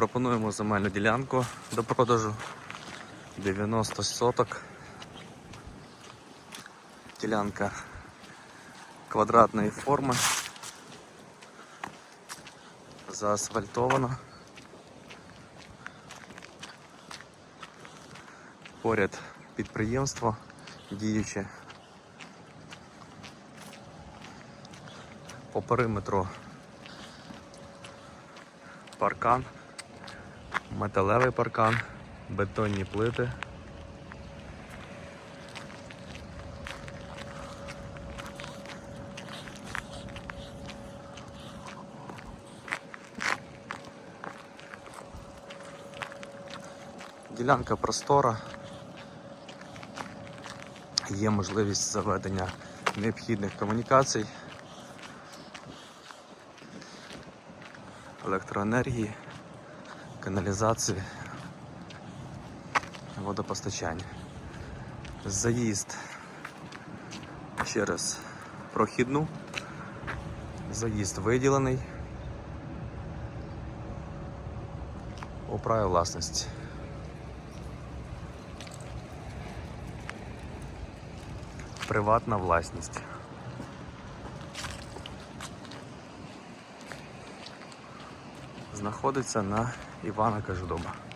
Пропонуємо земельну ділянку до продажу 90 соток. Ділянка квадратної форми. Заасфальтована. Поряд підприємство діюче. По периметру паркан, металевий паркан, бетонні плити. Ділянка простора. Є можливість заведення необхідних комунікацій, електроенергії, каналізації, водопостачання. Заїзд через прохідну, заїзд виділений у праві власності. Приватна власність. Знаходиться на Івана Кажудоба.